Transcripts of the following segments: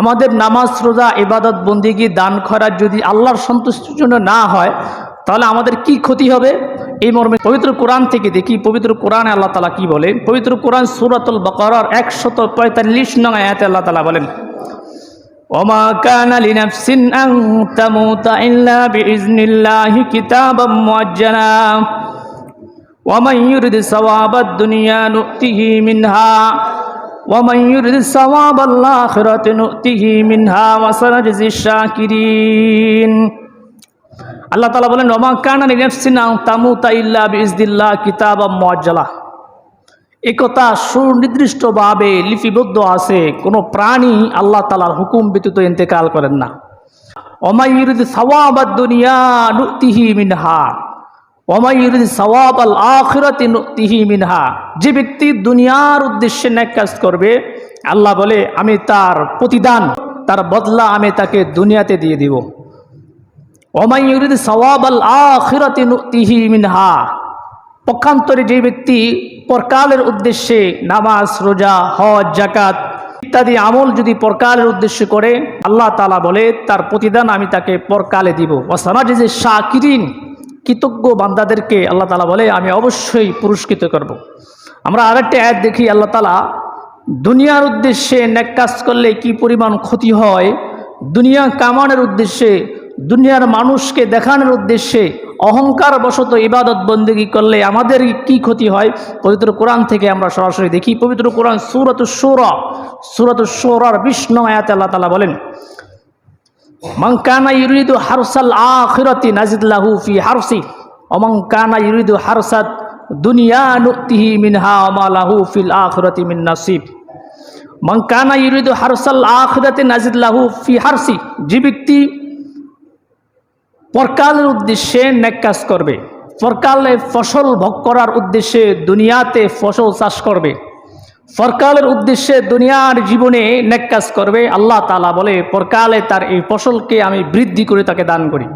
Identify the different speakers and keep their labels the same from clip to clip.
Speaker 1: আমাদের নামাজ, রোজা, ইবাদত, বন্দিগি, দান খরার যদি আল্লাহর সন্তুষ্টির জন্য না হয়, তাহলে আমাদের কি ক্ষতি হবে? এই মর্মে পবিত্র কোরআন থেকে দেখি, পবিত্র কোরআনে আল্লাহ তালা কি বলে? পবিত্র কোরআন সুরাতুল বকরার একশত পঁয়তাল্লিশ নং আয়াতে আল্লাহ তালা বলেন, ওমা ومن يرد ثواب الآخرة نؤته منها وسنجزي الشاكرين আল্লাহ তালা বলেন রমা কানা নিনফসিনা তামুতা ইল্লা বিজদিল্লাহ কিতাবা মুআজ্জালা একথা সুনির্দিষ্টভাবে লিপিবদ্ধ আছে কোনো প্রাণী আল্লাহ তালার হুকুম ব্যতীত ইন্তেকাল করেন না অমাইরুদ সওয়াবাদ দুনিয়া নুতিহি মিনহা মিনহা। যে ব্যক্তি দুনিয়ার উদ্দেশ্যে ন্যাক কাজ করবে, আল্লাহ বলে, আমি তার প্রতিদান, তার বদলা আমি তাকে দুনিয়াতে দিয়ে দিব। অমাইরুদ সওয়াব আল আখিরাতি নুতিহি মিনহা। পক্ষান্তরে যে ব্যক্তি পরকালের উদ্দেশ্যে নামাজ, রোজা, হজ জাকাত ইত্যাদি আমল যদি পরকালের উদ্দেশ্যে করে, আল্লাহ তালা বলে, তার প্রতিদান আমি তাকে পরকালে দিব। অসামাজ যে শাকিরিন। কৃতজ্ঞ বান্দাদেরকে আল্লাহ তালা বলে, আমি অবশ্যই পুরস্কৃত করব। আমরা আরেকটা অ্যাড দেখি, আল্লাহ তালা দুনিয়ার উদ্দেশ্যে ন্যাক কাজ করলে কি পরিমাণ ক্ষতি হয়? দুনিয়া কামানোর উদ্দেশ্যে, দুনিয়ার মানুষকে দেখানোর উদ্দেশ্যে অহংকার বশত ইবাদত বন্দেগী করলে আমাদের কি ক্ষতি হয়? পবিত্র কোরআন থেকে আমরা সরাসরি দেখি। পবিত্র কোরআন সুরত সৌরা সুরত সৌরার বিষ্ণু আয়াত আল্লাহ তালা বলেন মঙ্কানা ইউরিদু হারসাল আখিরতি নাজিদুল্লাহু ফি হারসি অমঙ্কানা ইউরিদু হারসাদ দুনিয়া নুক্তিহি মিনহা অমালাহু ফিল আখিরতি মিন নাসিব। মঙ্কানা ইউরিদু হারসাল আখিরাতে নাজিদুল্লাহু ফি হারসি, যে ব্যক্তি পরকালের উদ্দেশ্যে নেক কাজ করবে, পরকালে ফসল ভোগ করার উদ্দেশ্যে দুনিয়াতে ফসল চাষ করবে পরকালের উদ্দেশ্যে দুনিয়ার জীবনে নেক কাজ করবে, আল্লাহ তালা বলে, পরকালে তার এই ফসলকে আমি বৃদ্ধি করে তাকে দান করি।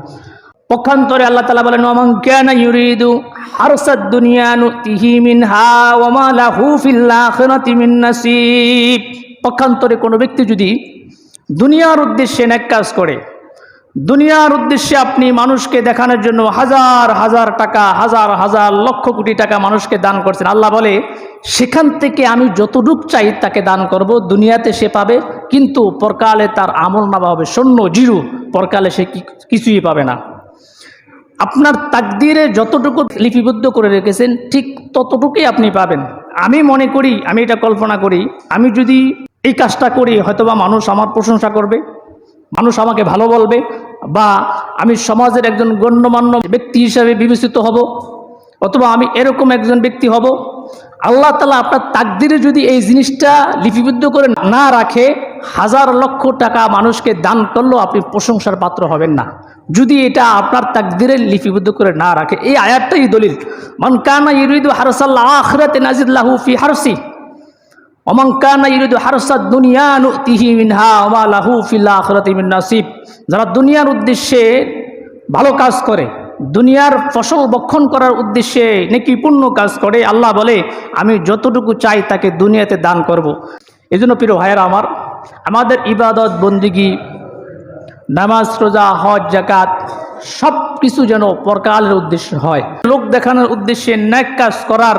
Speaker 1: পক্ষান্তরে আল্লাহ তালা বলেন ওমান কেন ইউরিদু হারসাদ দুনিয়ানু তিহিমিন হা ওমালা হুফিল্লাহি মিন নাসিব। পক্ষান্তরে কোনো ব্যক্তি যদি দুনিয়ার উদ্দেশ্যে নেক কাজ করে দুনিয়ার উদ্দেশ্যে আপনি মানুষকে দেখানোর জন্য হাজার হাজার টাকা, হাজার হাজার লক্ষ কোটি টাকা মানুষকে দান করছেন। আল্লাহ বলে, সেখান থেকে আমি যতটুক চাই তাকে দান করব, দুনিয়াতে সে পাবে, কিন্তু পরকালে তার আমল নামা হবে শূন্য, জিরো। পরকালে সে কিছুই পাবে না। আপনার তাকদিরে যতটুকু লিপিবদ্ধ করে রেখেছেন, ঠিক ততটুকুই আপনি পাবেন। আমি মনে করি, আমি এটা কল্পনা করি, আমি যদি এই কাজটা করি, হয়তোবা মানুষ আমার প্রশংসা করবে, মানুষ আমাকে ভালো বলবে বা আমি সমাজের একজন গণ্যমান্য ব্যক্তি হিসাবে বিবেচিত হব, অথবা আমি এরকম একজন ব্যক্তি হব, আল্লাহ তালা আপনার তাকদিরে যদি এই জিনিসটা লিপিবদ্ধ করে না রাখে, হাজার লক্ষ টাকা মানুষকে দান করলেও আপনি প্রশংসার পাত্র হবেন না। যদি এটা আপনার তাকদিরে লিপিবদ্ধ করে না রাখে, এই আয়াতটাই দলিল। মান কানা ইউরিদু হারসাল্লাহ আখরাতে নাজিদুল্লাহু ফি হারসি। যারা দুনিয়ার উদ্দেশ্যে ভালো কাজ করে, দুনিয়ার ফসল বক্ষণ করার উদ্দেশ্যে নাকি পূর্ণ কাজ করে, আল্লাহ বলে, আমি যতটুকু চাই তাকে দুনিয়াতে দান করব। এই জন্য প্রিয় ভাইয়েরা আমার, আমাদের ইবাদত, বন্দিগি, নামাজ, রোজা, হজ জাকাত সব কিছু যেন পরকালের উদ্দেশ্য হয় লোক দেখানোর উদ্দেশ্যে ন্যাক কাজ করার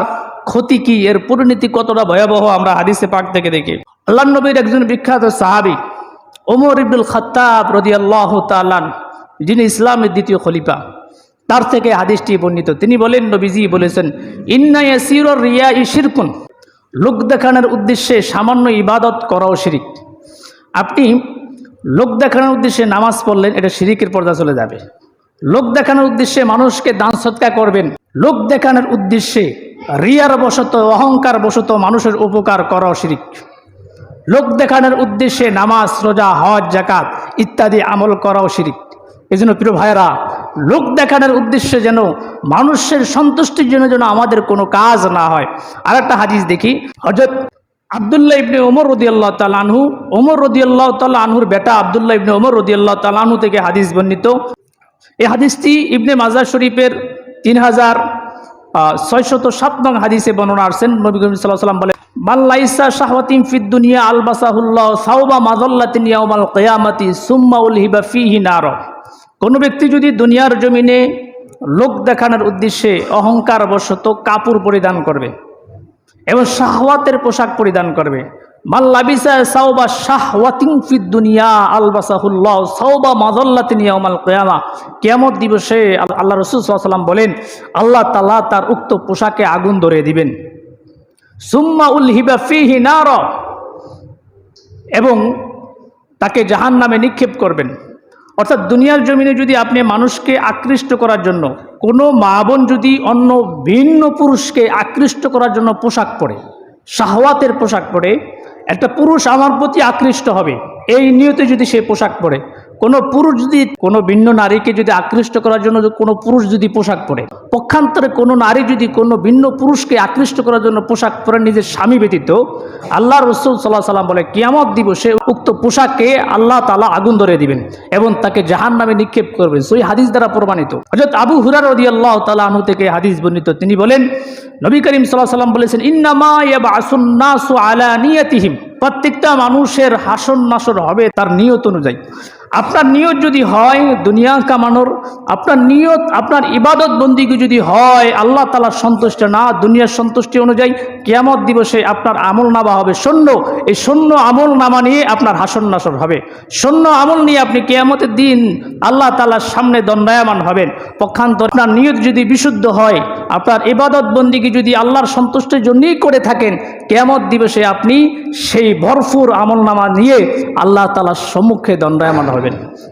Speaker 1: ক্ষতি কি? এর পরিণতি কতটা ভয়াবহ আমরা হাদিসে পাক থেকে দেখি। আল্লাহ নবীর একজন বিখ্যাত সাহাবি, ওমর ইবুল খত্তাব রদি আল্লাহ তালান যিনি ইসলামের দ্বিতীয় খলিফা, তার থেকে হাদিসটি বর্ণিত। তিনি বলেন, নবীজি বলেছেন, ইন্না ইয়াসির রিয়া ইশিরকুন লোক দেখানোর উদ্দেশ্যে সামান্য ইবাদত করাও শিরিক। আপনি লোক দেখানোর উদ্দেশ্যে নামাজ পড়লেন, এটা শিরিকের পর্দা চলে যাবে। লোক দেখানোর উদ্দেশ্যে মানুষকে দান সৎকার করবেন। লোক দেখানোর উদ্দেশ্যে রিয়ার বশত, অহংকার বশত মানুষের উপকার করাও শিরিক। লোক দেখানোর উদ্দেশ্যে নামাজ, রোজা, হজ জাকাত ইত্যাদি আমল করাও শিরিক। এই জন্য প্রিয় ভাইয়েরা, লোক দেখানোর উদ্দেশ্যে যেন মানুষের সন্তুষ্টির জন্য যেন আমাদের কোনো কাজ না হয়। আর একটা হাদিস দেখি। হজরত আবদুল্লাহ ইবনে ওমর রদিয়াল্লাহ তালানহু ওমর রদিয়াল্লাহ তাল্লাহ আনহুর বেটা আবদুল্লাহ ইবনে ওমর রদিয়াল্লাহ তালানহু থেকে হাদিস বর্ণিত। এই হাদিসটি ইবনে মাজার শরীফের তিন হাজার ছয়শত সাত নং হাদিসে বর্ণনা আসছেন। নবী করিম সাল্লাহ সাল্লাম বলে মাল্লাইসা শাহওয়াতিম ফিদ দুনিয়া আলবাসাহুল্লাহ সাউবা মাজল্লাতিন ইয়াউমাল কিয়ামাতি সুম্মা উলহিবা ফিহি নার। কোনো ব্যক্তি যদি দুনিয়ার জমিনে লোক দেখানোর উদ্দেশ্যে অহংকার বশত কাপড় পরিধান করবে এবং শাহওয়াতের পোশাক পরিধান করবে মাল্লাবিসা ফিদ দুনিয়া আলবাসাহুল্লাহ সাউবা মাজল্লাতিন ইয়াউমাল দিবসে আল- আল্লাহ রসুল বলেন, আল্লাহ তাআলা তার উক্ত পোশাকে আগুন ধরে দিবেন। সুম্মা উলহিবা ফিহি নার, এবং তাকে জাহান নামে নিক্ষেপ করবেন। অর্থাৎ দুনিয়ার জমিনে যদি আপনি মানুষকে আকৃষ্ট করার জন্য, কোনো মা বোন যদি অন্য ভিন্ন পুরুষকে আকৃষ্ট করার জন্য পোশাক পরে, শাহওয়াতের পোশাক পরে একটা পুরুষ আমার প্রতি আকৃষ্ট হবে। এই নিয়তে যদি সে পোশাক পরে কোনো পুরুষ যদি কোনো ভিন্ন নারীকে যদি আকৃষ্ট করার জন্য কোনো পুরুষ যদি পোশাক পরে, পক্ষান্তরে কোনো নারী যদি কোনো ভিন্ন পুরুষকে আকৃষ্ট করার জন্য পোশাক পরে নিজের স্বামী ব্যতীত আল্লাহ রসুল সাল্লাহ সাল্লাম বলে, কিয়ামত দিবসে উক্ত পোশাককে আল্লাহ তালা আগুন ধরে দিবেন এবং তাকে জাহান নামে নিক্ষেপ করবেন। সেই হাদিস দ্বারা প্রমাণিত। হজরত আবু হুরার রদি আল্লাহ তালা থেকে হাদিস বর্ণিত। তিনি বলেন, নবী করিম সাল্লাহ সাল্লাম বলেছেন, ইন্নামা প্রত্যেকটা মানুষের হাসন নাসর হবে তার নিয়ত অনুযায়ী। আপনার নিয়ত যদি হয় দুনিয়া কামানোর, আপনার নিয়ত, আপনার ইবাদত বন্দিকে যদি হয়, আল্লাহ তালার সন্তুষ্ট না, দুনিয়ার সন্তুষ্টি অনুযায়ী কেয়ামত দিবসে আপনার আমল নামা হবে শূন্য। এই শূন্য আমল নামা নিয়ে আপনার হাসন নাসর হবে। শূন্য আমল নিয়ে আপনি কেয়ামতের দিন আল্লাহ তালার সামনে দণ্ডায়মান হবেন। পক্ষান্তর আপনার নিয়ত যদি বিশুদ্ধ হয়, আপনার ইবাদত বন্দিকে যদি আল্লাহর সন্তুষ্টের জন্যই করে থাকেন, কেয়ামত দিবসে আপনি সেই ভরপুর আমল নামা নিয়ে আল্লাহ তালার সম্মুখে দণ্ডায়মান হবেন।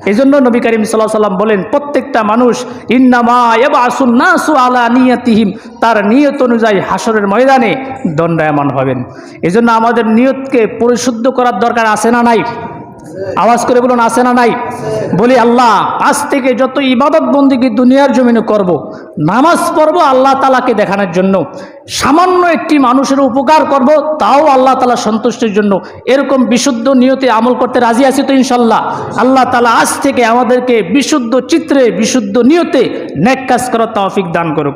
Speaker 1: এই জন্য নবী করিম সাল্লাহ সাল্লাম বলেন, প্রত্যেকটা মানুষ, ইন্নামা আসুন নাসু আলা নিয়াতিহিম তার নিয়ত অনুযায়ী হাসরের ময়দানে দণ্ডায়মান হবেন। এজন্য আমাদের নিয়তকে পরিশুদ্ধ করার দরকার আছে না নাই? আওয়াজ করে বলুন, আছে না নাই? বলি, আল্লাহ, আজ থেকে যত ইবাদত বন্দিকে দুনিয়ার জমিনে করব। নামাজ পড়ব আল্লাহ তালাকে দেখানোর জন্য, সামান্য একটি মানুষের উপকার করব, তাও আল্লাহ তালা সন্তুষ্টির জন্য। এরকম বিশুদ্ধ নিয়তে আমল করতে রাজি আছি তো ইনশাল্লাহ আল্লাহ তালা আজ থেকে আমাদেরকে বিশুদ্ধ চিত্রে, বিশুদ্ধ নিয়তে নেক কাজ করার তৌফিক দান করুক।